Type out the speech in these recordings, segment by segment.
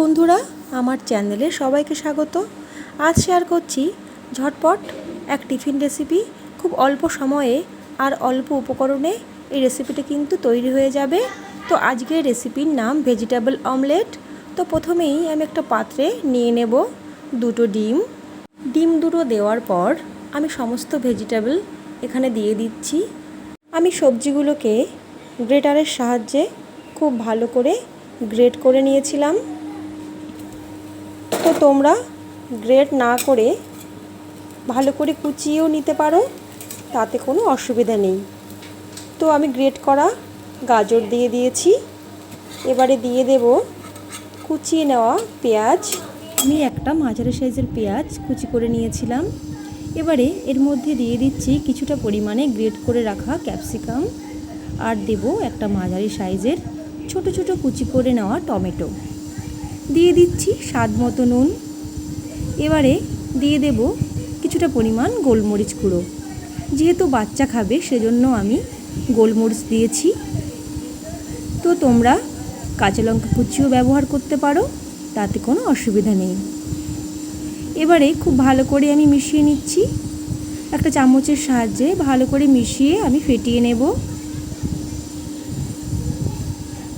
বন্ধুরা, আমার চ্যানেলে সবাইকে স্বাগত। আজ শেয়ার করছি ঝটপট এক টিফিন রেসিপি। খুব অল্প সময়ে আর অল্প উপকরণে এই রেসিপিটা কিন্তু তৈরি হয়ে যাবে। তো আজকের রেসিপির নাম ভেজিটেবল অমলেট। তো প্রথমেই আমি একটা পাত্রে নিয়ে নেব দুটো ডিম। ডিম দুটো দেওয়ার পর আমি সমস্ত ভেজিটেবল এখানে দিয়ে দিচ্ছি। আমি সবজিগুলোকে গ্রেটারের সাহায্যে খুব ভালো করে গ্রেট করে নিয়েছিলাম। তো তোমরা গ্রেট না করে ভালো করে কুচিয়েও নিতে পারো, তাতে কোনো অসুবিধা নেই। তো আমি গ্রেট করা গাজর দিয়ে দিয়েছি। এবারে দিয়ে দেব কুচিয়ে নেওয়া পেঁয়াজ। আমি একটা মাঝারি সাইজের পেঁয়াজ কুচি করে নিয়েছিলাম। এবারে এর মধ্যে দিয়ে দিচ্ছি কিছুটা পরিমাণে গ্রেট করে রাখা ক্যাপসিকাম। আর দেব একটা মাঝারি সাইজের ছোট ছোট কুচি করে নেওয়া টমেটো। দিয়ে দিচ্ছি স্বাদ মতো নুন। এবারে দিয়ে দেব কিছুটা পরিমাণ গোলমরিচ গুঁড়ো। যেহেতু বাচ্চা খাবে, সেজন্য আমি গোলমরিচ দিয়েছি। তো তোমরা কাঁচা লঙ্কা কুচিও ব্যবহার করতে পারো, তাতে কোনো অসুবিধা নেই। এবারে খুব ভালো করে আমি মিশিয়ে নিচ্ছি। একটা চামচের সাহায্যে ভালো করে মিশিয়ে আমি ফেটিয়ে নেব।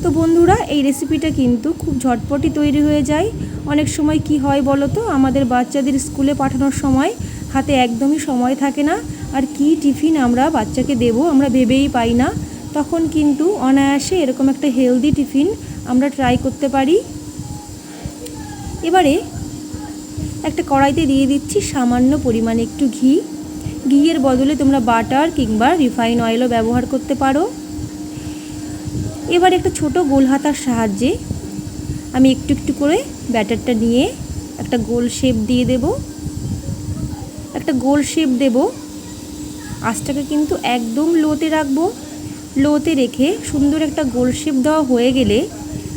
তো বন্ধুরা, এই রেসিপিটা কিন্তু খুব ঝটপটি তৈরি হয়ে যায়। অনেক সময় কি হয় বলো তো, আমাদের বাচ্চাদের স্কুলে পাঠানোর সময় হাতে একদমই সময় থাকে না। আর কি টিফিন আমরা বাচ্চাকে দেব আমরা ভেবেই পাই না। তখন কিন্তু অনায়াসে এরকম একটা হেলদি টিফিন আমরা ট্রাই করতে পারি। এবারে একটা কড়াইতে দিয়ে দিচ্ছি সামান্য পরিমাণে একটু ঘি। ঘিয়ের বদলে তোমরা বাটার কিংবা রিফাইন অয়েলও ব্যবহার করতে পারো। এবার একটা ছোট গোল হাতার সাহায্যে আমি একটু একটু করে ব্যাটারটা নিয়ে একটা গোল শেপ দিয়ে দেব। একটা গোল শেপ দেব। আঁচটাকে কিন্তু একদম লোতে রাখব। লোতে রেখে সুন্দর একটা গোল শেপ দেওয়া হয়ে গেলে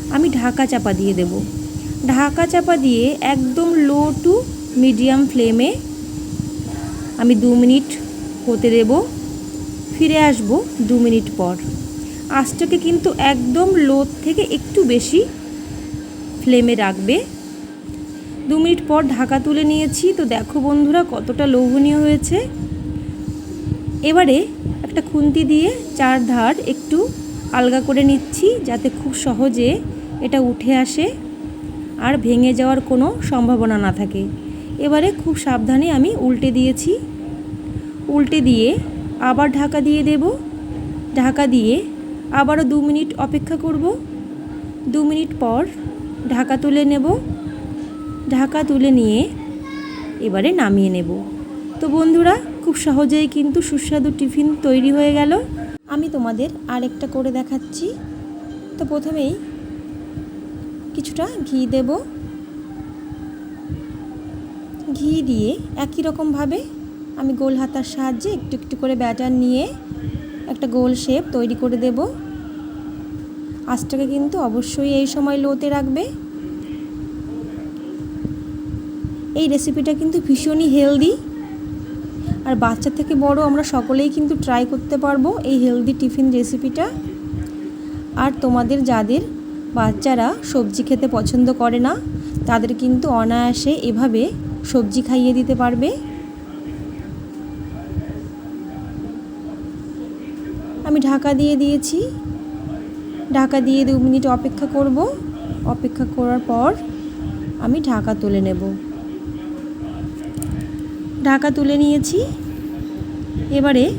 আমি ঢাকা চাপা দিয়ে দেব। ঢাকা চাপা দিয়ে একদম লো টু মিডিয়াম ফ্লেমে আমি দু মিনিট হতে দেব। ফিরে আসব দু মিনিট পর। আঁচটাকে কিন্তু একদম লো থেকে একটু বেশি ফ্লেমে রাখবে। দু মিনিট পর ঢাকা তুলে নিয়েছি। তো দেখো বন্ধুরা, কতটা লোভনীয় হয়েছে। এবারে একটা খুন্তি দিয়ে চার ধার একটু আলগা করে নিচ্ছি, যাতে খুব সহজে এটা উঠে আসে আর ভেঙে যাওয়ার কোনো সম্ভাবনা না থাকে। এবারে খুব সাবধানে আমি উল্টে দিয়েছি। উল্টে দিয়ে আবার ঢাকা দিয়ে দেব। ঢাকা দিয়ে আবারও দু মিনিট অপেক্ষা করব। দু মিনিট পর ঢাকা তুলে নেব। ঢাকা তুলে নিয়ে এবারে নামিয়ে নেব। তো বন্ধুরা, খুব সহজেই কিন্তু সুস্বাদু টিফিন তৈরি হয়ে গেল। আমি তোমাদের আরেকটা করে দেখাচ্ছি। তো প্রথমেই কিছুটা ঘি দেব। ঘি দিয়ে একই রকমভাবে আমি গোল হাতার সাহায্যে একটু একটু করে ব্যাটার নিয়ে একটা গোল শেপ তৈরি করে দেব। আঁচটাকে কিন্তু অবশ্যই এই সময় লোতে রাখবে। এই রেসিপিটা কিন্তু ভীষণই হেলদি। আর বাচ্চা থেকে বড় আমরা সকলেই কিন্তু ট্রাই করতে পারব এই হেলদি টিফিন রেসিপিটা। আর তোমাদের যাদের বাচ্চারা সবজি খেতে পছন্দ করে না, তাদের কিন্তু অনায়াসে এভাবে সবজি খাইয়ে দিতে পারবে। আমি ঢাকা দিয়ে দিয়েছি। ঢাকা দিয়ে দু মিনিট অপেক্ষা করব। অপেক্ষা করার পর আমি ঢাকা তুলে নেব। ঢাকা তুলে নিয়েছি। এবারে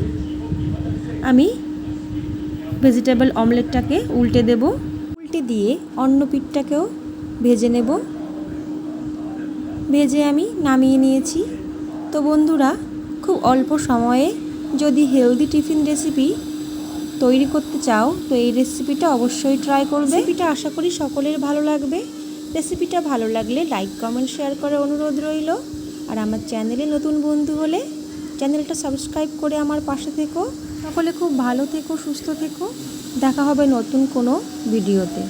আমি ভেজিটেবল অমলেটটাকে উল্টে দেব। উল্টে দিয়ে অন্য পিঠটাকেও ভেজে নেব। ভেজে আমি নামিয়ে নিয়েছি। তো বন্ধুরা, খুব অল্প সময়ে যদি হেলদি টিফিন রেসিপি তৈরি করতে চাও, তো এই রেসিপিটা অবশ্যই ট্রাই করবে। রেসিপিটা আশা করি সকলের ভালো লাগবে। রেসিপিটা ভালো লাগলে লাইক কমেন্ট শেয়ার করার অনুরোধ রইল। আর আমার চ্যানেলে নতুন বন্ধু হলে চ্যানেলটা সাবস্ক্রাইব করে আমার পাশে থেকো। সকলে খুব ভালো থেকো, সুস্থ থেকো। দেখা হবে নতুন কোনো ভিডিওতে